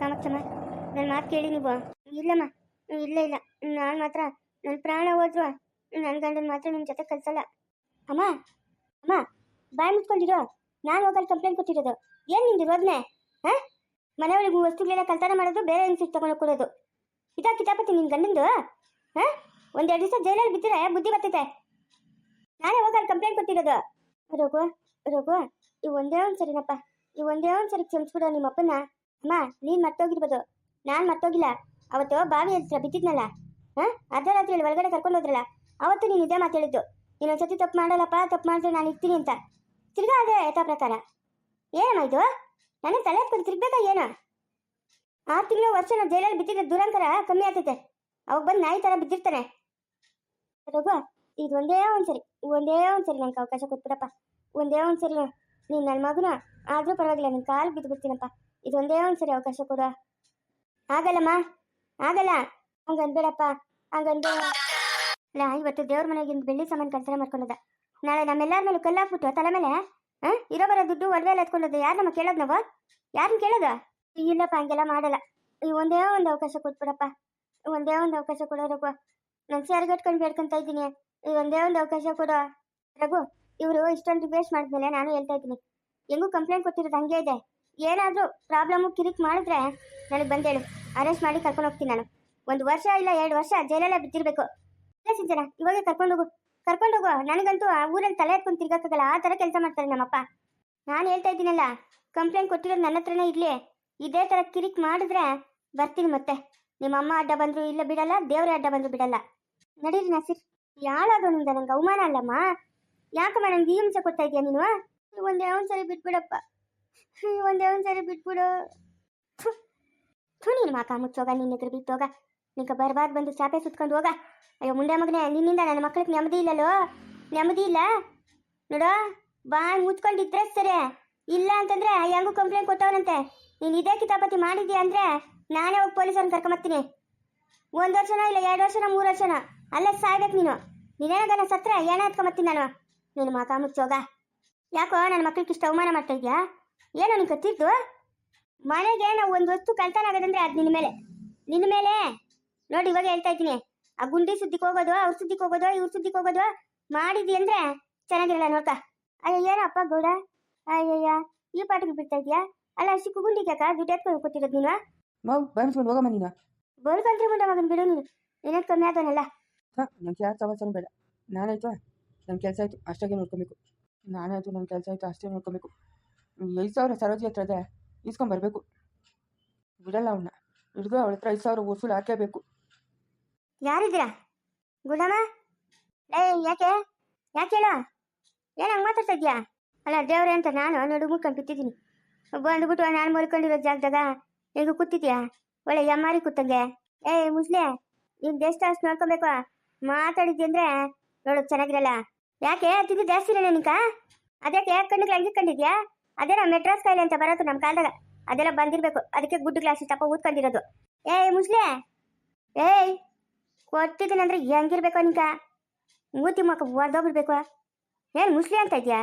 ಕಾಮಾಕ್ಷಮ್ಮ ನನ್ನ ಮಾತು ಕೇಳಿ ನೀವು. ಇಲ್ಲಮ್ಮ ಇಲ್ಲ ಇಲ್ಲ. ನಾನು ಮಾತ್ರ ನನ್ನ ಪ್ರಾಣ ಹೋದ್ರು ನನ್ನ ಗಂಡನ ಮಾತ್ರ ನಿಮ್ಮ ಜೊತೆ ಕಲ್ಸಲ್ಲ. ಅಮ್ಮ ಅಮ್ಮ, ಬಾಯ್ ಮುಚ್ಕೊಂಡಿರೋ? ನಾನು ಹೋಗಲ್ಲಿ ಕಂಪ್ಲೇಂಟ್ ಕೊಟ್ಟಿರೋದು. ಏನು ನಿಂದು ಇರೋದ್ನೆ ಹಾಂ? ಮನೆಯೊಳಗೆ ವಸ್ತುಗಳೆಲ್ಲ ಕಲ್ತಾನ ಮಾಡೋದು, ಬೇರೆ ಹೆಂಗ್ ತಗೊಂಡು ಕೊಡೋದು ಇದಾ ಕಿತಾಪತಿ ನಿಮ್ಮ ಗಂಡಂದು? ಹಾಂ? ಒಂದೆರಡು ದಿವಸ ಜೈಲಲ್ಲಿ ಬಿದ್ದರೆ ಬುದ್ಧಿ ಬರ್ತೈತೆ? ನಾನೇ ಹೋಗಲ್ಲಿ ಕಂಪ್ಲೇಂಟ್ ಕೊಟ್ಟಿರೋದು. ರಘು ರಘು, ಈ ಒಂದೇ ಒಂದು ಸರಿನಪ್ಪ ಈ ಒಂದೇ ಒಂದು ಸರಿ ಕ್ಷಮಿಸ್ಬಿಡೋ ನಿಮ್ಮ ಅಪ್ಪನ ಅಮ್ಮ, ನೀನ್ ಮರ್ತೋಗಿರ್ಬೋದು. ನಾನು ಮರ್ತೋಗಿಲ್ಲ. ಅವತ್ತು ಬಾವಿ ಹತ್ರ ಬಿದ್ದಿದ್ನಲ್ಲ, ಹಾಂ? ಅರ್ಧ ರಾತ್ರಿಯಲ್ಲಿ ಒಳಗಡೆ ಕರ್ಕೊಂಡು ಹೋದ್ರಲ್ಲ, ಅವತ್ತು ನೀನ್ ಇದೇ ಮಾತು ಹೇಳಿದ್ದು. ಇನ್ನೊಂದ್ಸತಿ ತಪ್ಪು ಮಾಡಲ್ಲಪ್ಪ, ತಪ್ಪು ಮಾಡಿದ್ರೆ ನಾನು ಇರ್ತೀನಿ ಅಂತ. ತಿರ್ಗಾ ಅದೇ ಯಥಾ ಪ್ರಕಾರ. ಏನಮ್ಮ ಇದು? ನನಗೆ ತಲೆ ಎತ್ಕೊಂಡು ತಿರ್ಬೇಕಾ ಏನು? ಆರು ತಿಂಗಳು ವರ್ಷ ನಾನು ಜೈಲಲ್ಲಿ ಬಿದ್ದಿದ್ದ ದುರಂತರ ಕಮ್ಮಿ ಆಗ್ತೈತೆ. ಅವಾಗ ಬಂದು ನಾಯಿ ಥರ ಬಿದ್ದಿರ್ತಾನೆ. ರಘು, ಇದು ಒಂದೇ ಒಂದ್ಸರಿ ಒಂದೇ ಒಂದ್ಸರಿ ನನಗೆ ಅವಕಾಶ ಕೊಟ್ಬಿಡಪ್ಪ. ಒಂದೇ ಒಂದ್ಸರಿ ನೀನು ನನ್ನ ಮಗನ, ಆದರೂ ಪರವಾಗಿಲ್ಲ ನಿನ್ನ ಕಾಲು ಬಿದ್ದು ಬಿಡ್ತೀನಪ್ಪ ಇದು ಒಂದು ಒಂದ್ಸರಿ ಅವಕಾಶ ಕೊಡು ಆಗಲ್ಲಮ್ಮ ಆಗಲ್ಲ. ಹಂಗ ಅನ್ಬೇಡಪ್ಪ, ಹಂಗ ಅನ್ಬೇಡ. ಅಲ್ಲ, ಇವತ್ತು ದೇವ್ರ ಮನೆಗೆ ಇಂದ್ ಬೆಳ್ಳಿ ಸಾಮಾನು ಕಳ್ತನ ಮಾಡ್ಕೊಂಡದ. ನಾಳೆ ನಮ್ಮೆಲ್ಲರ ಮೇಲೆ ಕಲ್ಲಾಕ್ಬಿಟ್ಟು ತಲೆ ಮೇಲೆ ಹಾ ಇರೋ ಬರೋ ದುಡ್ಡು ಒಡವೆ ಎಲ್ಲ ಎತ್ಕೊಂಡದ್ದು ಯಾರು ನಮ್ಮ ಕೇಳೋದು ನಾವು? ಯಾರನ್ನ ಕೇಳೋದು? ಇಲ್ಲಪ್ಪ, ಹಂಗೆಲ್ಲ ಮಾಡಲ್ಲ. ಈ ಒಂದೇ ಒಂದು ಅವಕಾಶ ಕೊಟ್ಬಿಡಪ್ಪ. ಒಂದೇ ಒಂದು ಅವಕಾಶ ಕೊಡೋ ರಘು. ನಾನು ಸೇರ್ಗಟ್ಕೊಂಡು ಬೇಡ್ಕೊಂತ ಇದ್ದೀನಿ. ಈ ಒಂದೇ ಒಂದು ಅವಕಾಶ ಕೊಡೋ. ರಘು, ಇವರು ಇಷ್ಟೊಂದು ವೇಸ್ಟ್ ಮಾಡಿದ್ಮೇಲೆ ನಾನು ಹೇಳ್ತಾ ಇದ್ದೀನಿ. ಹೆಂಗೂ ಕಂಪ್ಲೇಂಟ್ ಕೊಟ್ಟಿರೋದು ಹಂಗೆ ಇದೆ. ಏನಾದರೂ ಪ್ರಾಬ್ಲಮ್ಮು ಕಿರಿಕ್ ಮಾಡಿದ್ರೆ ನನಗೆ ಬಂದೇಳು ಅರೆಸ್ಟ್ ಮಾಡಿ ಕರ್ಕೊಂಡು ಹೋಗ್ತೀನಿ ನಾನು. ಒಂದು ವರ್ಷ ಇಲ್ಲ ಎರಡು ವರ್ಷ ಜೈಲಲ್ಲೇ ಬಿದ್ದಿರ್ಬೇಕು. ಇಲ್ಲ ಸಿಂಚನ ಹೋಗು. ಕರ್ಕೊಂಡು ಹೋಗು. ನನಗಂತೂ ಆ ಊರಲ್ಲಿ ತಲೆ ಎತ್ಕೊಂಡು ತಿರ್ಗಕ್ಕಾಗಲ್ಲ ಆ ಥರ ಕೆಲಸ ಮಾಡ್ತಾರೆ ನಮ್ಮಪ್ಪ. ನಾನು ಹೇಳ್ತಾ ಇದ್ದೀನಲ್ಲ ಕಂಪ್ಲೇಂಟ್ ಕೊಟ್ಟಿರೋದು ನನ್ನ ಹತ್ರನೇ ಇರಲಿ. ಇದೇ ಥರ ಕಿರಿಕ್ ಮಾಡಿದ್ರೆ ಬರ್ತೀನಿ ಮತ್ತೆ. ನಿಮ್ಮ ಅಮ್ಮ ಅಡ್ಡ ಬಂದ್ರು ಇಲ್ಲ ಬಿಡಲ್ಲ, ದೇವರೇ ಅಡ್ಡ ಬಂದ್ರು ಬಿಡಲ್ಲ. ನಡೀರಿ ನಸೀರ್. ಯಾಳಾಗೋನಿಂದ ನಂಗೆ ಅವಮಾನ ಅಲ್ಲಮ್ಮ? ಯಾಕಮ್ಮ ನಂಗೆ ಈ ಹಿಂಸೆ ಕೊಡ್ತಾ ಇದೀಯ ನೀನು? ಒಂದು ಒಂದು ಸರಿ ಬಿಟ್ಬಿಡಪ್ಪ. ಈ ಒಂದೇ ಒಂದು ಸರಿ ಬಿಟ್ಬಿಡು. ಥು, ಥು ನೀನು ಮಾಕ ಮುಚ್ಚೋಗ ನಿನ್ನ ಎದುರು ಬಿತ್ತೋಗ ನಿಂಗೆ ಬರಬಾರ್ದು ಬಂದು ಚಾಪೆ ಸುತ್ಕೊಂಡು ಹೋಗ. ಅಯ್ಯೋ ಮುಂಡೆ ಮಗನೇ ನಿನ್ನಿಂದ ನನ್ನ ಮಕ್ಳಿಗೆ ನೆಮ್ಮದಿ ಇಲ್ಲಲ್ಲೋ? ನೆಮ್ಮದಿ ಇಲ್ಲ? ನೋಡೋ ಬಾಯ್ ಮುಚ್ಕೊಂಡಿದ್ರೆ ಸರಿ. ಇಲ್ಲ ಅಂತಂದ್ರೆ ಹೆಂಗೂ ಕಂಪ್ಲೇಂಟ್ ಕೊಟ್ಟವನಂತೆ ನೀನು ಇದೇ ಕಿತಾಪತಿ ಮಾಡಿದ್ಯಾ ಅಂದ್ರೆ ನಾನೇ ಹೋಗಿ ಪೊಲೀಸರನ್ನ ಕರ್ಕೊಂಬರ್ತೀನಿ ಒಂದು ವರ್ಷನ ಇಲ್ಲ ಎರಡು ವರ್ಷನ ಮೂರು ವರ್ಷನ? ಅಲ್ಲೇ ಸಾಯ್ಬೇಕು ನೀನು. ನೀನೇನಾಗಲ್ಲ ಸತ್ರ ಏನ ಎತ್ಕೊಂಬರ್ತೀನಿ ನಾನು. ನೀನು ಮಕ ಮುಚ್ಚೋಗ. ಯಾಕೋ ನನ್ನ ಮಕ್ಳಿಗೆ ಇಷ್ಟ ಅವಮಾನ ಮಾಡ್ತಾ ಇದ್ಯಾ? ಏನೋ ನಿನ್ ಕತ್ತಿದ್ದು ಮನೆಗೆ ನಾವು ಒಂದು ವಸ್ತು ಕಳ್ತನ ಆಗೋದಂದ್ರೆ ಅದು ನಿನ್ನ ಮೇಲೆ. ನಿನ್ನ ಮೇಲೆ? ನೋಡಿ ಇವಾಗ ಹೇಳ್ತಾ ಇದ್ದೀನಿ. ಆ ಗುಂಡಿ ಸುದ್ದಿಗೆ ಹೋಗೋದು ಅವ್ರ ಸುದ್ದಿಗೆ ಹೋಗೋದು ಇವ್ರ ಸುದ್ದಿಗೆ ಹೋಗೋದು ಮಾಡಿದ್ವಿ ಅಂದ್ರೆ ಚೆನ್ನಾಗಿರಲ್ಲ ನೋಡ್ಕ. ಅಯ್ಯ ಏನಪ್ಪ ಗೌಡ. ಅಯ್ಯಯ್ಯ ಈ ಪಾಟಿಗೆ ಬಿಡ್ತಾ ಇದೀಯಾ ಅಲ್ಲ ಸಿಕ್ಕು ಗುಂಡಿ ಕಾಕ ದುಡ್ಡು ಎತ್ಕೊಂಡು ಕೊಟ್ಟಿರೋದು ನೀನು? ಮಾವು ಬಾಯಿಸ್ಕೊಂಡು ಹೋಗಮ್ಮ ನೀನು. ಬೋಲ್ಕಂತ್ರಿ ಮುಂದೆ ಮಗನ್ ಬಿಡು ನೀನು. ನಿನಗೆ ಕಮ್ಮಿ ಆದವನಲ್ಲ. ಹಾಂ ನಂಗೆ ಯಾರು ಸಮಸ್ಯೆನೂ ಬೇಡ. ನಾನಾಯ್ತು ನನ್ನ ಕೆಲಸ ಆಯಿತು ಅಷ್ಟಾಗೆ ನೋಡ್ಕೊಬೇಕು. ನಾನಾಯ್ತು ನನ್ನ ಕೆಲಸ ಆಯಿತು ಅಷ್ಟೇ ನೋಡ್ಕೊಬೇಕು. ಐದು ಸಾವಿರ ಸರೋಜಿ ಹತ್ರ ಇದೆ ಇಸ್ಕೊಂಬರ್ಬೇಕು ಬಿಡಲ್ಲ ಅವನ್ನ ಹಿಡಿದು ಅವಳ ಹತ್ರ ಐದು ಸಾವಿರ ವಸೂಲು ಹಾಕೇಬೇಕು ಯಾರಿದ್ದೀರಾ ಗುಡಮ್ಮ ಏ ಯಾಕೆ ಯಾಕೆ ಹೇಳ ಏನು ಹಂಗೆ ಮಾತಾಡ್ತಾ ಅಲ್ಲ ದೇವ್ರೆ ಅಂತ ನಾನು ನಡು ಮುಟ್ಕೊಂಡು ಬಿತ್ತಿದ್ದೀನಿ ಬಂದ್ಬಿಟ್ಟು ನಾನು ಮಲ್ಕೊಂಡಿರೋ ಜಾಗದಾಗ ಈಗ ಕೂತಿದ್ಯಾ ಒಳ್ಳೆ ಎಮ್ಮಾರಿ ಕೂತಂಗೆ ಏ ಮುಸ್ಲೆ ನೀನು ದೇಶ ಅಷ್ಟು ನೋಡ್ಕೊಬೇಕು ಮಾತಾಡಿದ್ದೆ ಅಂದ್ರೆ ಚೆನ್ನಾಗಿರಲ್ಲ ಯಾಕೆ ತಿಂದು ಜಾಸ್ತಿ ಇಲ್ಲ ನಿನ್ಕ ಅದಕ್ಕೆ ಕಣ್ಣಿಗೆ ಹಂಗೆ ಅದೇನ ಮೆಟ್ರಾಸ್ ಕಾಯಿಲೆ ಅಂತ ಬರೋದು ನಮ್ಮ ಕಾಲದಾಗ. ಅದೆಲ್ಲ ಬಂದಿರಬೇಕು. ಅದಕ್ಕೆ ಗುಡ್ಡು ಗ್ಲಾಸ್ ತಪ್ಪ ಊದ್ಕೊಂಡಿರೋದು. ಏಯ್ ಮುಸ್ಲೆ! ಏಯ್! ಕೊಟ್ಟಿದ್ದೀನಿ ಅಂದ್ರೆ ಹೆಂಗಿರ್ಬೇಕು ನಿಂಕ ಮೂತಿ ಮಕ್ಕ ಹೊಡೆದೋಗ್ಬಿಡ್ಬೇಕು ಏನು ಮುಸ್ಲಿ ಅಂತ ಇದೆಯಾ?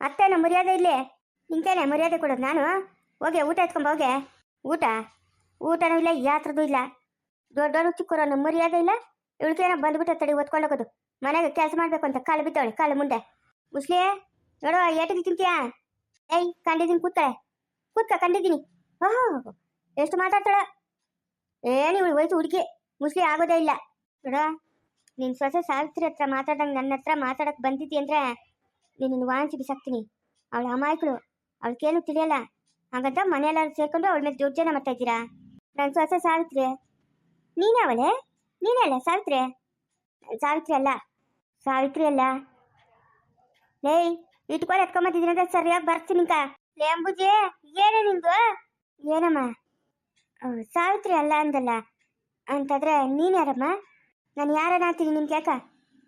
ಅತ್ತೇನ ಮರ್ಯಾದೆ ಇಲ್ಲಿ ನಿಂಕೇನೆ ಮರ್ಯಾದೆ ಕೊಡೋದು ನಾನು? ಹೋಗೆ, ಊಟ ಎತ್ಕೊಂಬ ಹೋಗೆ. ಊಟ? ಊಟನೂ ಇಲ್ಲ ಯಾತ್ರದ್ದು ಇಲ್ಲ. ದೊಡ್ಡವರು ಚಿಕ್ಕವರು ನಮ್ಮ ಮರ್ಯಾದೆ ಇಲ್ಲ. ಇವಳಿಗೇನೋ ಬಂದ್ಬಿಟ್ಟು ತಡಿ ಓದ್ಕೊಂಡೋಗೋದು ಮನೆಗೆ ಕೆಲಸ ಮಾಡಬೇಕು ಅಂತ ಕಾಲು ಬಿದ್ದವಳೆ, ಕಾಲು ಮುಂದೆ. ಮುಸ್ಲಿ ನೋಡೋ ಏಟಿಗೆ ತಿಂತೀಯಾ? ಏಯ್, ಕಂಡಿದ್ದೀನಿ ಕೂತ್ಕಳೆ. ಕೂತ್ಕ, ಕಂಡಿದ್ದೀನಿ. ಓಹೋ, ಎಷ್ಟು ಮಾತಾಡ್ತಾಳ? ಏನು ಇವಳು ವಯಸ್ಸು ಹುಡುಗಿ, ಮುಸ್ಲಿ ಆಗೋದೇ ಇಲ್ಲ. ನೋಡ ನಿನ್ನ ಸೊಸೆ ಸಾವಿತ್ರಿ ಹತ್ರ ಮಾತಾಡಂಗೆ ನನ್ನ ಹತ್ರ ಮಾತಾಡಕ್ ಬಂದಿದ್ದಿ ಅಂದ್ರೆ ನಿನ್ನ ವಾಂಚಿ ಬಿಸಾಕ್ತೀನಿ ಅವಳ ಅಮಾಯಕಳು, ಅವಳಿಗೇನು ತಿಳಿಯಲ್ಲ. ಹಾಗಂತ ಮನೆಯೆಲ್ಲರೂ ಸೇರ್ಕೊಂಡು ಅವಳ ಮೇಲೆ ದುರ್ಜನ ಮಾಡ್ತಾ ಇದ್ದೀರಾ? ನನ್ನ ಸೊಸೆ ಸಾವಿತ್ರಿ. ನೀನೇ ಅವಳೆ? ನೀನೇ ಅಲ್ಲ, ಸಾವಿತ್ರಿ? ಸಾವಿತ್ರಿ ಅಲ್ಲ ಸಾವಿತ್ರಿ ಅಲ್ಲ. ಲೇಯ್ ಇಟ್ಕೊಂಡು ಎತ್ಕೊಂಬತ್ತಿದ್ದೀನಂತ ಸರಿಯಾಗಿ ಬರ್ತೀನಿ ಲೇ ಅಂಬುಜಿ, ಏನೇ ನಿಂದು? ಏನಮ್ಮ? ಸಾವಿತ್ರಿ ಅಲ್ಲ ಅಂದಲ್ಲ. ಅಂತಂದ್ರೆ ನೀನು ಯಾರಮ್ಮ? ನಾನು ಯಾರನ್ನ ಅಂತೀನಿ ನಿಮ್ಗೆ ಯಾಕ?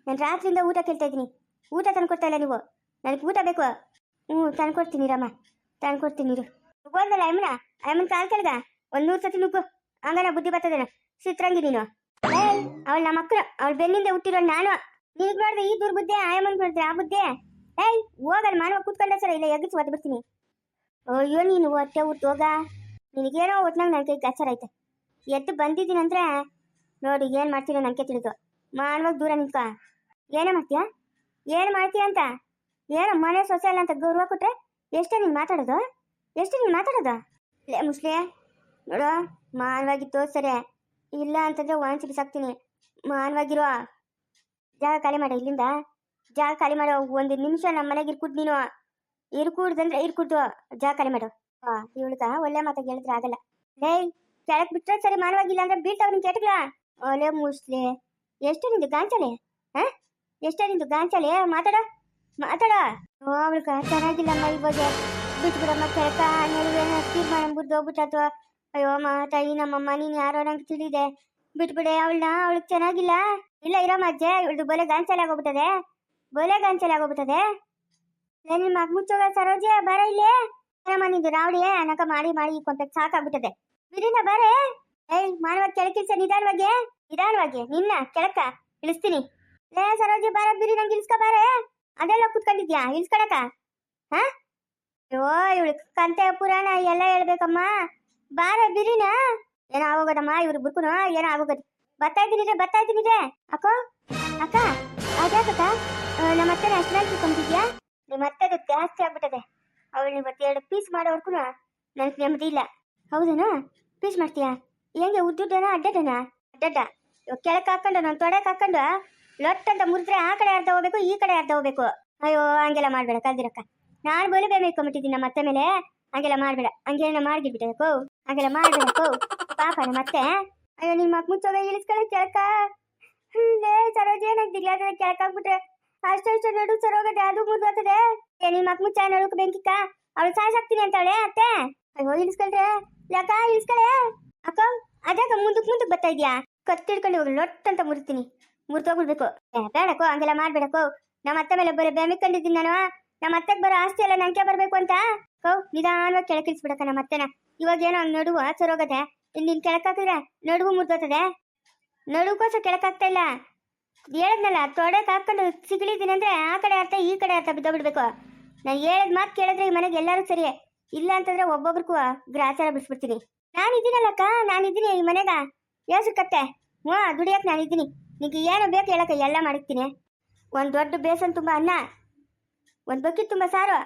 ನಾನು ರಾತ್ರಿಯಿಂದ ಊಟ ಕೇಳ್ತಾ ಇದ್ದೀನಿ. ಊಟ ತಂದ್ಕೊಡ್ತಾ ಇಲ್ಲ ನೀವು. ನನಗೆ ಊಟ ಬೇಕು. ಹ್ಞೂ, ತಂದ್ಕೊಡ್ತೀನಿ ರಮ್ಮ ತಂದ್ಕೊಡ್ತೀನಿ ಇರು. ಅಮ್ಮನ ಅಮ್ಮನ ಕಾಲ್ ಕೆಳಗ ಒಂದು ನೂರು ಸತಿ ನುಗ್ಗು. ಹಂಗನ ಬುದ್ಧಿ ಬರ್ತದೇನ. ಸಿತ್ರಂಗಿ ನೀನು. ಅವಳು ನಮ್ಮ ಮಕ್ಕಳು ಅವಳು ಬೆನ್ನಿಂದ ಹುಟ್ಟಿರೋ ನಾನು. ನಿನಗೆ ನೋಡಿದ್ರೆ ಈ ದುರ್ಬುದ್ಧಿ ಆಯಮ್ಮನ್ ನೋಡಿದ್ರೆ ಆ ಬುದ್ಧಿ? ಏಯ್ ಹೋಗಲ್ಲ ಮಾಡುವ ಕೂತ್ಕೊಂಡ ಸರ, ಇಲ್ಲ ಎಗ್ಗಿಸಿ ಒದ್ದು ಬಿಡ್ತೀನಿ. ಅಯ್ಯೋ, ನೀನು ಹೊಟ್ಟೆ ಊಟ ಹೋಗ ನಿನಗೇನೋ ಒಟ್ನಾಗ ನನ್ನ ಕೈ ಗಾಚಾರ ಐತೆ. ಎದ್ದು ಬಂದಿದ್ದೀನಿ ಅಂದ್ರೆ, ನೋಡಿ, ಏನು ಮಾಡ್ತೀನೋ ನನಗೆ ತಿಳಿದು. ಮಾಡುವಾಗ ದೂರ ನಿಂತ ಏನೋ ಮಾಡ್ತೀಯಾ? ಏನು ಮಾಡ್ತೀಯ ಅಂತ? ಏನೋ ಮನೆ ಸೊಸೆ ಅಲ್ಲ ಅಂತ ಗೌರವ ಕೊಟ್ರೆ ಎಷ್ಟೇ ನೀನು ಮಾತಾಡೋದು? ಎಷ್ಟೇ ನೀನು ಮಾತಾಡೋದು? ಲೇ ಮುಸ್ಲಿ ನೋಡು ಮಾನವಾಗಿತ್ತು ಸರಿ ಇಲ್ಲ ಅಂತಂದ್ರೆ ವಾಂಚಿ ಬಿಸಾಕ್ತೀನಿ. ಮಾನವಾಗಿರೋ. ಜಾಗ ಖಾಲಿ ಮಾಡ ಇಲ್ಲಿಂದ. ಜಾಗ ಖಾಲಿ ಮಾಡೋ, ಒಂದು ನಿಮಿಷ ನಮ್ಮ ಮನೆಗೆ ಇರ್ಕುಡ್ ನೀನು. ಇರ್ಕೂಡ್ದಂದ್ರೆ ಇರ್ಕುಡ್ದು, ಜಾಗ ಖಾಲಿ ಮಾಡು. ಇವಳ್ಗ ಒಳ್ಳೆ ಮಾತಾಗ ಹೇಳಿದ್ರೆ ಆಗಲ್ಲ. ಏಯ್ ಕೆಳಕ್ ಬಿಟ್ರೆ ಸರಿ ಮಾನವಾಗಿಲ್ಲ ಅಂದ್ರೆ ಬೀಳ್ತಾವ್ ನಿನ್ ಕೆಟ್ಟಗ್ಲ ಒಲೆ ಮುಸ್ಲಿ, ಎಷ್ಟು ನಿಂದು ಗಾಂಚಲೆ ಹ? ಎಷ್ಟು ನಿಂದು ಗಾಂಚಲೆ ಮಾತಾಡ ಮಾತಾಡ. ಅವಳ್ಗ ಚೆನ್ನಾಗಿಲ್ಲಮ್ಮ ಇವಾಗ. ಬಿಟ್ಬಿಡಮ್ಮ ಕೆಳಕ, ನಡುವೆ ತೀರ್ಮಾನ ಬುದ್ಧ ಹೋಗ್ಬಿಟ್ಟಾತು. ಅಯ್ಯೋ ಅಮ್ಮ ತಾಯಿ ನಮ್ಮಮ್ಮ, ನೀನು ಯಾರೋ ನಂಗೆ ತಿಳಿದೆ. ಬಿಟ್ಬಿಡೆ ಅವಳನ್ನ ಅವಳಿಗೆ ಚೆನ್ನಾಗಿಲ್ಲ. ಇಲ್ಲ, ಇರಮ್ಮ ಅಜ್ಜೆ, ಇವಳ್ದು ಬಲೆ ಗಾಂಚಲೆ ಆಗೋಗ್ಬಿಟ್ಟದೆ. ಬಲೆ ಆಗೋಗ್ಬಿಟ್ಟದೆ. ನಿಮ್ಮ ಮಗ ಮುಚ್ಚೋಗ ಸರೋಜೆ, ಬರ ಇಲ್ಲೇ. ಏನಮ್ಮ ನಿಂದು ರಾವಡಿ ಅನಕ ಮಾಡಿ ಮಾಡಿ ಈ ಸಾಕಾಗ್ಬಿಟ್ಟದೆ. ಬಿರಿನ ಬರೇ. ಏಯ್, ಮಾನವ ಕೆಳಕಿಲ್ಸ ನಿಧಾನವಾಗಿ. ನಿಧಾನವಾಗಿ, ನಿನ್ನ ಕೆಳಕ ಇಳಿಸ್ತೀನಿ. ಲೇ, ಸರೋಜಿ, ಬಾರ ಬಿರಿ ನಂಗೆ ಇಳಿಸ್ಕ ಬಾರೆ. ಅದೆಲ್ಲ ಕುತ್ಕೊಂಡಿದ್ಯಾ? ಇಳಿಸ್ಕೊಳಕ? ಹಾ? ಓ ಇವಳು ಕಂತೆ ಪುರಾಣ ಎಲ್ಲ ಹೇಳ್ಬೇಕಮ್ಮ. ಬಾರ ಬಿರಿನ ಏನೋ ಆಗೋಗದಮ್ಮ, ಇವ್ರು ಬುರ್ಕುನು, ಏನೋ ಆಗೋಗದು. ಬರ್ತಾ ಇದ್ದೀನಿ ರೇ ಬರ್ತಾ ಇದ್ದೀನಿ ರೇ ಅಕ್ಕೋ, ಅಕ್ಕ ಅದ್ಯಾಕಕ್ಕ ನಮ್ಮ ಅತ್ತೆ ಅಷ್ಟರಲ್ಲಿ ತಿಳ್ಕೊಂತಿದ್ಯಾ? ನಿಮ್ಮ ಅತ್ತೆದು ಜಾಸ್ತಿ ಆಗ್ಬಿಟ್ಟದೆ. ಅವಳು ಇವತ್ತು ಎರಡು ಪೀಸ್ ಮಾಡೋವರ್ಗು ನನಗೆ ನೆಮ್ಮದಿ ಇಲ್ಲ. ಹೌದೇನಾ? ಪೀಸ್ ಮಾಡ್ತೀಯಾ? ಹೆಂಗೆ, ಉದ್ದುದ್ದನ ಅಡ್ಡದನ ಅಡ್ಡಡ್ಡ ಇವಾಗ ಕೆಳಕ್ಕೆ ಹಾಕೊಂಡು ನಾನು ತೊಡೆಗೆ ಹಾಕೊಂಡು, ಲಟ್ಟಂತ ಮುರಿದ್ರೆ ಆ ಕಡೆ ಅರ್ಧ ಹೋಗ್ಬೇಕು, ಈ ಕಡೆ ಅರ್ಧ ಹೋಗ್ಬೇಕು. ಅಯ್ಯೋ, ಹಂಗೆಲ್ಲ ಮಾಡಬೇಡ, ಕಲ್ದಿರಕ್ಕ. ನಾನು ಬಲಿಬೆ ಮೇಯ್ಕೊಂಬಿಟ್ಟಿದ್ದೀನಿ ನಮ್ಮ ಅತ್ತೆ ಮೇಲೆ. ಹಂಗೆಲ್ಲ ಮಾಡಬೇಡ. ಹಂಗೇನ ಮಾಡಿಬಿಟ್ಟೆ ಕೋ. ಹಂಗೆಲ್ಲ ಮಾಡಬೇಡ, ಕೋ. ಪಾಪ ನಮ್ಮ ಅತ್ತೆ. ಅಯ್ಯೋ ನಿಮ್ಮ ಮುಚ್ಚೋಗ ಇಳಿಸ್ಕೊಳ್ಳಿ ಕೆಳಕ ಲೇ, ಸರೋಜ ಏನಾಗ್ತಿಲ್ಲ ಅದನ್ನ ಕೆಳಕಾಗ್ಬಿಟ್ರೆ ಅಷ್ಟು ಇಷ್ಟ ನಡು ಸರೋಗದೆ, ಅದು ಏ ನಿಮ್ಮ ಮಕ್ ಮುಚ್ಚ, ನಡುಕ್ ಬೆಂಕಿಕ್ಕ. ಅವಳು ಸಾಯ್ಸಾಕ್ತೀನಿ ಅಂತಾಳೆ, ಅತ್ತೆ? ಅಯ್ಯೋ ಇಳಿಸ್ಕೊಳ್ರೆ ಯಾಕ, ಇಳಿಸ್ಕೊಳೆ? ಅಕ್ಕ ಅದ್ಯಾಕ ಮುಂದಕ್ ಮುಂದಕ್ ಬರ್ತಾ ಇದೆಯಾ? ಕತ್ತಿಡ್ಕೊಂಡು ಹೋಗಿ ಲೊಟ್ ಅಂತ ಮುರಿತೀನಿ. ಮುರ್ತೋಗ್ಬಿಡ್ಬೇಕು ಏ ಬೇಡಕೋ ಹಂಗೆಲ್ಲ ಮಾಡ್ಬೇಡಕೋ ನಮ್ಮ ಅತ್ತೆ ಮೇಲೆ ಬರೀ ಬೆಮಿಕೊಂಡಿದ್ದೀನಿ ನಾನು. ನಮ್ಮ ಅತ್ತೆಗೆ ಬರೋ ಆಸ್ತಿ ಎಲ್ಲ ನಂಕೆ ಬರಬೇಕು ಅಂತ. ಕೋ ನಿಧಾನವಾಗಿ ಕೆಳಕಿಳಿಸ್ಬಿಡಕ್ಕ ನಮ್ಮ ಅತ್ತೆನ. ಇವಾಗ ಏನೋ ಹಂಗೆ ನಡುವ ಸರೋಗದೆ. ನಿನ್ ಕೆಳಕಾಕಿದ್ರೆ ನಡುವು ಮುರಿದೋತದೆ ನಡುಕೋಸ ಕೆಳಕಾಗ್ತಾ ಇಲ್ಲ. ಹೇಳದ್ನಲ್ಲ ತೊಡಕ್ಕೆ ಹಾಕೊಂಡು ಸಿಗಲಿದ್ದೀನಿ ಅಂದ್ರೆ ಆ ಕಡೆ ಅರ್ಥ, ಈ ಕಡೆ ಅರ್ಥ ಬಿದ್ದೋಗ್ಬಿಡ್ಬೇಕು. ನಾನು ಹೇಳದ್ ಮಾತು ಕೇಳಿದ್ರೆ ಈ ಮನೆಗೆ ಎಲ್ಲರೂ ಸರಿ. ಇಲ್ಲ ಅಂತಂದ್ರೆ ಒಬ್ಬೊಬ್ರಿಗೂ ಗ್ರಾಚಾರ ಬಿಡಿಸ್ಬಿಡ್ತೀನಿ. ನಾನಿದ್ದೀನಲ್ಲಕ್ಕ, ನಾನಿದ್ದೀನಿ ಈ ಮನೆಗ. ಕತ್ತೆ? ಹ್ಞೂ ದುಡಿಯಕ್ಕೆ ನಾನಿದ್ದೀನಿ. ನಿಂಗೆ ಏನು ಬೇಕು ಹೇಳಕ್ಕ, ಎಲ್ಲ ಮಾಡಿರ್ತೀನಿ. ಒಂದು ದೊಡ್ಡ ಬೇಸನ್ ತುಂಬ ಅನ್ನ, ಒಂದು ಬಕ್ಕಿ ತುಂಬ ಸಾರು,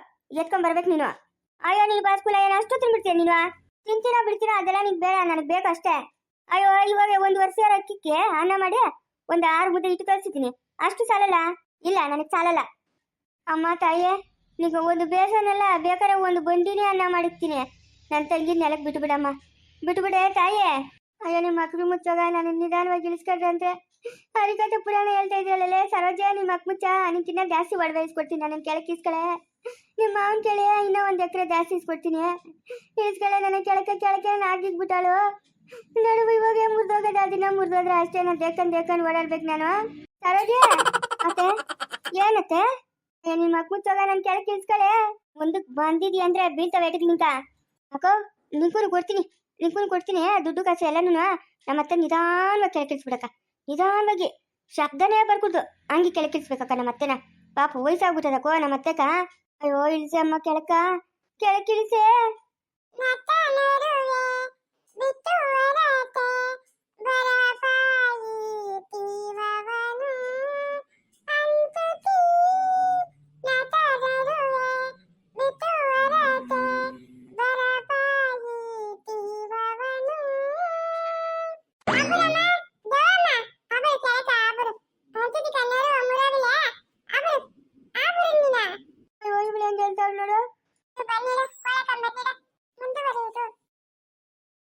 ಎತ್ಕೊಂಡ್ ಬರ್ಬೇಕು ನೀನು. ಅಯ್ಯೋ, ನೀನು ಬಾಸ್ಕೂಲ ಏನು ಅಷ್ಟು ತಿನ್ಬಿಡ್ತೀಯ ನೀನು? ತಿಂತೀರಾ ಬಿಡ್ತೀರಾ ಅದೆಲ್ಲ ನಿಂಗೆ ಬೇಡ, ನನಗೆ ಬೇಕು ಅಷ್ಟೇ. ಅಯ್ಯೋ, ಇವಾಗ ಒಂದು ವರ್ಷ ಅಕ್ಕಿಕ್ಕೆ ಅನ್ನ ಮಾಡಿ ಒಂದು ಆರು ಮುದ್ದೆ ಇಟ್ಟು ತೋರಿಸಿದ್ದೀನಿ. ಅಷ್ಟು ಸಾಲಲ್ಲ? ಇಲ್ಲ, ನನಗೆ ಸಾಲಲ್ಲ. ಅಮ್ಮ, ತಾಯಿಯೇ ನೀವು ಒಂದು ಬೇಸನೆಲ್ಲ, ಬೇಕಾದ್ರೆ ಒಂದು ಬಂಡಿನೇ ಅನ್ನ ಮಾಡಿರ್ತೀನಿ. ನನ್ನ ತಂಗಿ ನೆಲಕ್ಕೆ ಬಿಟ್ಬಿಡಮ್ಮ. ಬಿಟ್ಬಿಡೆ ತಾಯೇ ಅಯ್ಯೋ ನಿಮ್ಮ ಮಕ್ಳು ಮುಚ್ಚೋಗ ನಾನು ನಿಧಾನವಾಗಿ ಇಳಿಸ್ಕೊಂಡ್ರೆ ಅಂತೆ ಹರಿಕತೆ ಪುರಾಣ ಹೇಳ್ತಾ ಇದ್ರಲ್ಲೇ ಸರೋಜ ನಿಮ್ಮ ಮಕ್ ಮುಚ್ಚ, ನಿನ್ಕಿನ್ನ ಜಾಸ್ತಿ ಒಡವೆ ಇಸ್ಕೊಡ್ತೀನಿ ನನ್ನ ಕೆಳಕ್ಕೆ ಇಸ್ಕಳೆ ನಿಮ್ಮ ಮಾವನ ಕೇಳಿ ಇನ್ನೂ ಒಂದು ಎಕರೆ ಜಾಸ್ತಿ ಇಸ್ಕೊಡ್ತೀನಿ. ಇಸ್ಕಳೆ, ನನ್ನ ಕೆಳಕ್ಕೆ ಕೆಳಕ್ಕೆ ನಾಗಿಗ್ಬಿಟ್ಟಾಳು ನಡುವು ಇವಾಗ ಮುರಿದೋಗದ? ದಿನ ಮುರಿದೋದ್ರೆ ಅಷ್ಟೇ ನಾನು ದೇಕನ್ ದೇಕನ್ ಓಡಾಡ್ಬೇಕು ನಾನು. ಸರೋಜೆ, ಅತ್ತೆ, ಏನತ್ತೆ? ನಿನ್ ಮಕ್ ಮುಚ್ಚೋಗ ನನ್ ಕೆಳಗೆ ಇಳ್ಸ್ಕಳೆ ಮುಂದಕ್ಕೆ ಬಂದಿದಿ ಅಂದ್ರೆ ಬೀಳ್ತಾವೆ ಎಟಕ್ ನಿಂಕ ಅಕ್ಕ ನಿಂಕೂನು ಕೊಡ್ತೀನಿ ನಿಂಕೂನು ಕೊಡ್ತೀನಿ ದುಡ್ಡು ಕಾಸು ಎಲ್ಲನೂ ನಮ್ಮ ಅತ್ತೆ ನಿಧಾನವಾಗಿ ಕೆಳಗೆ ಇಳಿಸ್ಬಿಡಕ್ಕ ನಿಧಾನವಾಗಿ, ಶಬ್ದನೇ ಬರ್ಕೂಡ್ದು. ಹಂಗೆ ಕೆಳಗೆ ಕಿಲ್ಸ್ಬೇಕಕ್ಕ ನಮ್ಮ ಅತ್ತೆನ. ಪಾಪ ವಯಸ್ಸಾಗ್ಬಿಟ್ಟದಕ್ಕೋ ನಮ್ಮ ಅತ್ತೆಕ. ಅಯ್ಯೋ, ಇಳಿಸಿ ಅಮ್ಮ ಕೆಳಕ ಕೆಳಕ್ಕೆ ಇಳಿಸೇ. ಅಯ್ಯೋ ಇವಳು